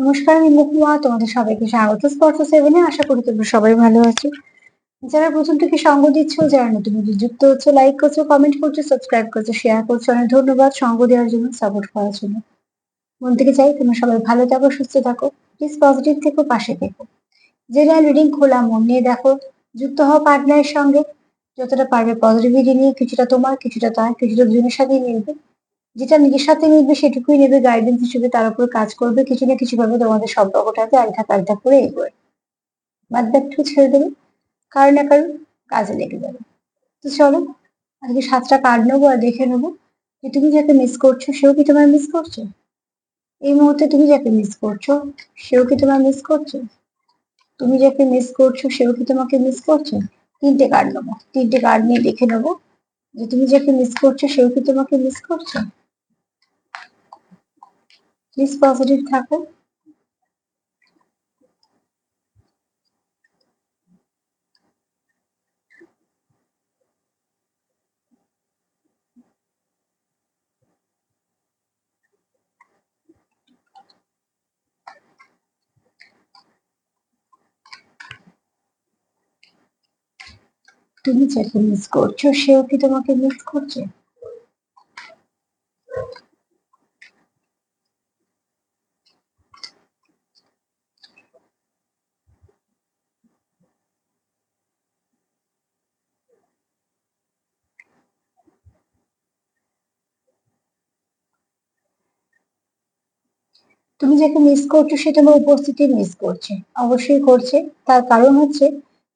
নমস্কার মহুয়া, তোমাদের সবাইকে স্বাগত। স্পর্শ সেভেনে আশা করি তোমরা সবাই ভালো আছো। যারা প্রথম থেকে সঙ্গ দিচ্ছ, যারা নতুন যুক্ত হচ্ছে লাইক করছ কমেন্ট করছ সাবস্ক্রাইব করছ শেয়ার করছ, অনেক ধন্যবাদ সঙ্গ দেওয়ার জন্য সাপোর্ট করার জন্য। মন থেকে চাই তোমরা সবাই ভালো থাকো, সুস্থ থাকো প্লিজ পজিটিভ থেকো, পাশে থেকো। জেনারেল রিডিং খোলা, মন নিয়ে দেখো, যুক্ত হও পার্টনারের সঙ্গে। যতটা পারবে পজিটিভিটি নিয়ে, কিছুটা তোমার, কিছুটা তার, কিছুটা দুজনের সাথেই মিলবে। যেটা নিজের সাথে মিলবে সেটুকুই নেবে গাইডেন্স হিসেবে তার উপর কাজ করবে, কিছু না কিছু ভাবে তোমাদের সম্পর্কটাকে আলটা পাল্টা করে এগোয়। বাদ বাকিটুকু ছেড়ে দেবে, কারও না কারও কাজে লেগে যাবে। তো চলো, আজকে সাতটা কার্ড নেব আর দেখে নেব যে তুমি যাকে মিস করছ, সেও কি তোমার মিস করছে? এই মুহূর্তে তুমি যাকে মিস করছ, সেও কি তোমার মিস করছে? তুমি যাকে মিস করছ, সেও কি তোমাকে মিস করছে? তিনটে কার্ড নেব, তিনটে কার্ড নিয়ে দেখে নেব যে তুমি যাকে মিস করছ, সেও কি তোমাকে মিস করছে? প্লিজ পজিটিভ থাকো। তুমি যাকে মিস করছ সেও কি তোমাকে মিস করছে? তুমি যাকে মিস করছ সে তোমার উপস্থিতি মিস করছে। অবশ্যই করছে। তার কারণ হচ্ছে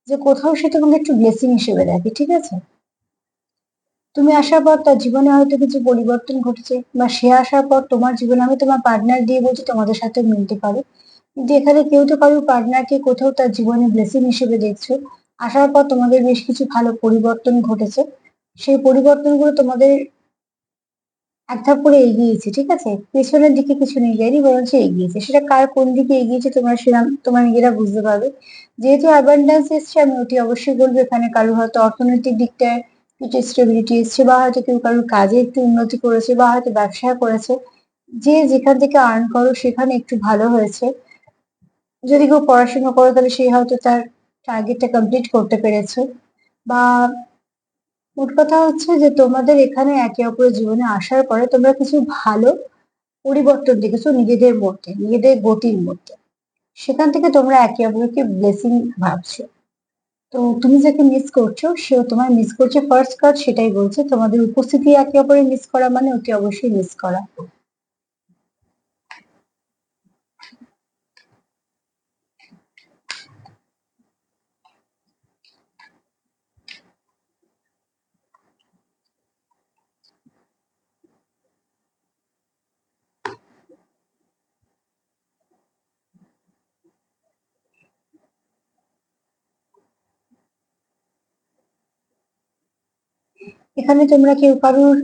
যে কোথাও সে তোমাকে একটু ব্লেসিং হিসেবে দেখে, ঠিক আছে? তুমি আসার পর তার জীবনে হয়তো কিছু পরিবর্তন ঘটেছে বা সে আসার পর তোমার জীবনে আমি তোমার পার্টনার দিয়ে বলছি, তোমাদের সাথে মিলতে পারে। কিন্তু এখানে কেউ তো কারোর পার্টনারকে কোথাও তার জীবনে ব্লেসিং হিসেবে দেখছ। আসার পর তোমাদের বেশ কিছু ভালো পরিবর্তন ঘটেছে। সেই পরিবর্তনগুলো তোমাদের এক ধাপ করে এগিয়েছে, ঠিক আছে? পেছনের দিকে কিছু নিয়ে যায়নি বরঞ্চ এগিয়েছে। সেটা কার কোন দিকে এগিয়েছে তোমরা সেরাম তোমার নিজেরা বুঝতে পারবে। যেহেতু অ্যাবান্ডেন্স এসছে, আমি অতি অবশ্যই বলব, এখানে কারও হয়তো অর্থনৈতিক দিকটায় কিছু স্টেবিলিটি এসছে, বা হয়তো কেউ কারোর কাজে একটু উন্নতি করেছে, বা হয়তো ব্যবসা করেছে। যে যেখান থেকে আর্ন করো, সেখানে একটু ভালো হয়েছে। যদি কেউ পড়াশোনা করো, তাহলে সে হয়তো তার টার্গেটটা কমপ্লিট করতে পেরেছে। বা মোট কথা হচ্ছে যে তোমাদের এখানে একে অপরের জীবনে আসার পরে তোমরা কিছু ভালো পরিবর্তন দেখেছ নিজেদের মধ্যে, নিজেদের গতির মধ্যে। সেখান থেকে তোমরা একে অপরকে ব্লেসিং ভাবছ। তো তুমি যাকে মিস করছ, সেও তোমার মিস করছে। ফার্স্ট কাজ সেটাই বলছে, তোমাদের উপস্থিতি একে অপরের মিস করা মানে অতি অবশ্যই মিস করা। এখানে তোমরা কেউ কারুর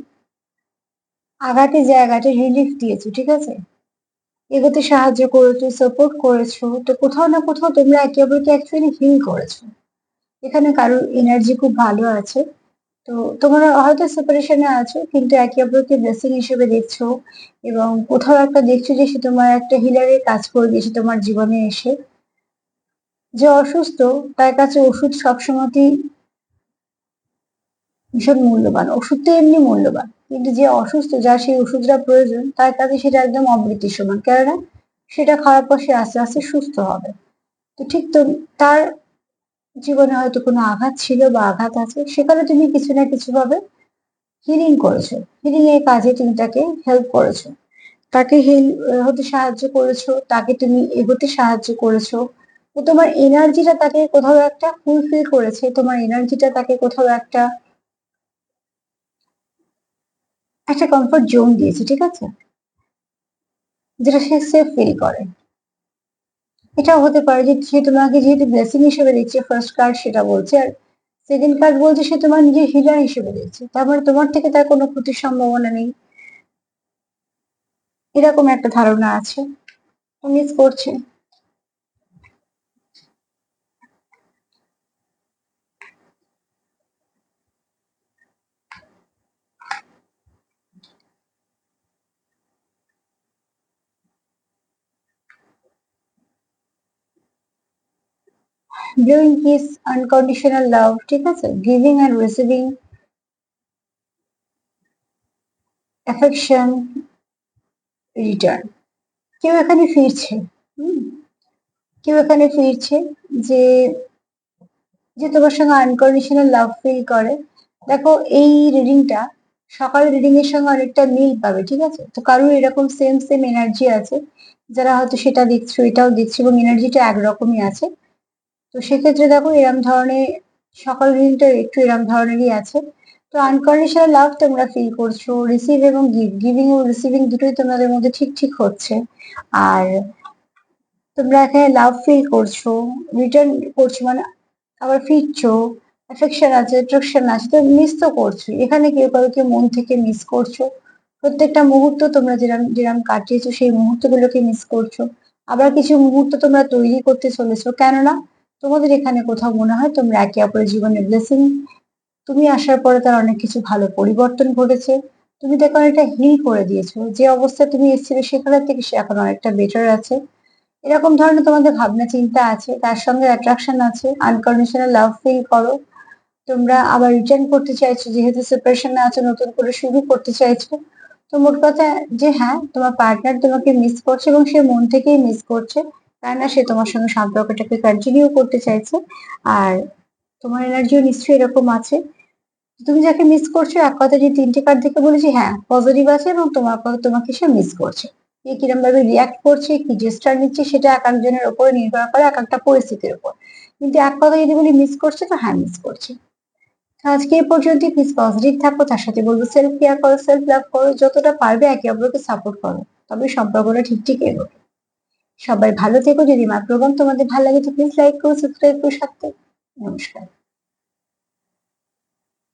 আঘাতে জায়গাটা রিলিফ দিয়েছ, ঠিক আছে? এগোতে সাহায্য করেছ সাপোর্ট করেছ, তো কোথাও না কোথাও তোমরা একে অপরকে অ্যাকচুয়ালি হিল করেছ। এখানে কারোর এনার্জি খুব ভালো আছে। তো তোমরা হয়তো সেপারেশনে আছো, কিন্তু একে অপরকে ব্লেসিং হিসেবে দেখছ এবং কোথাও একটা দেখছ যে সে তোমার একটা হিলারের কাজ করে দিয়েছে তোমার জীবনে এসে। যে অসুস্থ, তার কাছে ওষুধ সবসময়তেই ভীষণ মূল্যবান। ওষুধ তো এমনি মূল্যবান। কিন্তু যে অসুস্থ যার সেই ওষুধটা প্রয়োজন, তার কাছে সেটা একদম অমৃতের সমান কেননা সেটা খাওয়ার পর সে আস্তে আস্তে সুস্থ হবে। তো ঠিক তো তার জীবনে হয়তো কোনো আঘাত ছিল বা আঘাত আছে, সেখানে তুমি কিছু না কিছু ভাবে হিলিং করেছ। হিলিং এর কাজে তুমি তাকে হেল্প করেছ। তাকে হিল হতে সাহায্য করেছ, তাকে তুমি এগোতে সাহায্য করেছ। তোমার এনার্জিটা তাকে কোথাও একটা ফুলফিল করেছে, তোমার এনার্জিটা তাকে কোথাও একটা একটা কমফোর্ট জোন দিয়েছে, ঠিক আছে? যেটা সে সেফ ফিল করে। এটাও হতে পারে যে সে তোমাকে যেহেতু ব্লেসিং হিসেবে দিচ্ছে ফার্স্ট কার্ড সেটা বলছে, আর সেকেন্ড কার্ড বলছে সে তোমার নিজের হিলার হিসেবে দিচ্ছে। তারপরে তোমার থেকে তার কোনো ক্ষতির সম্ভাবনা নেই। এরকম একটা ধারণা আছে। মিস করছে। ব্লুইং কিস আনকন্ডিশনাল লাভ ঠিক আছে? Giving and receiving affection return কেউ এখানে ফিরছে কেউ এখানে ফিরছে যে যে তোমার সঙ্গে আনকন্ডিশনাল লাভ ফিল করে। দেখো, এই রিডিংটা সকাল রিডিং এর সঙ্গে অনেকটা মিল পাবে, ঠিক আছে? তো কারোর এরকম সেম সেম এনার্জি আছে, যারা হয়তো সেটা দেখছ এটাও দেখছ এবং এনার্জিটা একরকমই আছে। তো সেক্ষেত্রে দেখো এরম ধরনের, সকাল রিডিংটা একটু এরম ধরনেরই আছে। তো আনকন্ডিশনাল লাভ তোমরা ফিল করছ রিসিভ এবং গিভ গিভিং ও রিসিভিং দুটোই তোমাদের মধ্যে ঠিক ঠিক হচ্ছে। আর তোমরা এখানে লাভ ফিল করছ রিটার্ন করছ মানে আবার ফিরছো অ্যাফেকশন আছে অ্যাট্রাকশন আছে, তো মিস তো করছ এখানে কেউ কাউকে মন থেকে মিস করছ। প্রত্যেকটা মুহূর্ত তোমরা যেরকম যেরকম কাটিয়েছো, সেই মুহূর্তগুলোকে মিস করছ। আবার কিছু মুহূর্ত তোমরা তৈরি করতে চলেছো। কেননা তোমাদের এখানে কোথাও মনে হয় তোমরা একে অপরের জীবনে ব্লেসিং তুমি আসার পরে তার অনেক কিছু ভালো পরিবর্তন ঘটেছে। তুমি তাকে অনেকটা হিল করে দিয়েছ। যে অবস্থায় তুমি এসেছিলে সেখানের থেকে সে এখন অনেকটা বেটার আছে। এরকম ধরনের তোমাদের ভাবনা চিন্তা আছে, তার সঙ্গে অ্যাট্রাকশন আছে। আনকন্ডিশনাল লাভ ফিল করো। তোমরা আবার রিটার্ন করতে চাইছো, যেহেতু সেপারেশনে আছো, নতুন করে শুরু করতে চাইছো। তো মোট কথা যে হ্যাঁ তোমার পার্টনার তোমাকে মিস করছে এবং সে মন থেকেই মিস করছে। কেননা সে তোমার সঙ্গে সম্পর্কটাকে কন্টিনিউ করতে চাইছে। আর তোমার এনার্জিও নিশ্চয়ই এরকম আছে। তুমি যাকে মিস করছ, এক কথা যে তিনটে কার্ড দেখে বলেছি হ্যাঁ পজিটিভ আছে এবং তোমার কথা তোমাকে সে মিস করছে। কে কিরম ভাবে রিয়াক্ট করছে, কি জেস্টার নিচ্ছে, সেটা এক একজনের উপরে নির্ভর করে এক একটা পরিস্থিতির উপর। কিন্তু এক কথা যদি বলি মিস করছে, তো হ্যাঁ মিস করছে। আজকে এ পর্যন্ত প্লিজ পজিটিভ থাকো, তার সাথে বলব সেলফ কেয়ার করো সেলফ লাভ করো, যতটা পারবে একে অপরকে সাপোর্ট করো। তবে সম্পর্কটা ঠিক ঠিক এগোবে। সবাই ভালো থেকো। যদি আমার প্রোগ্রাম তোমাদের ভালো লাগে তো প্লিজ লাইক করো সাবস্ক্রাইব করো, সাথে নমস্কার।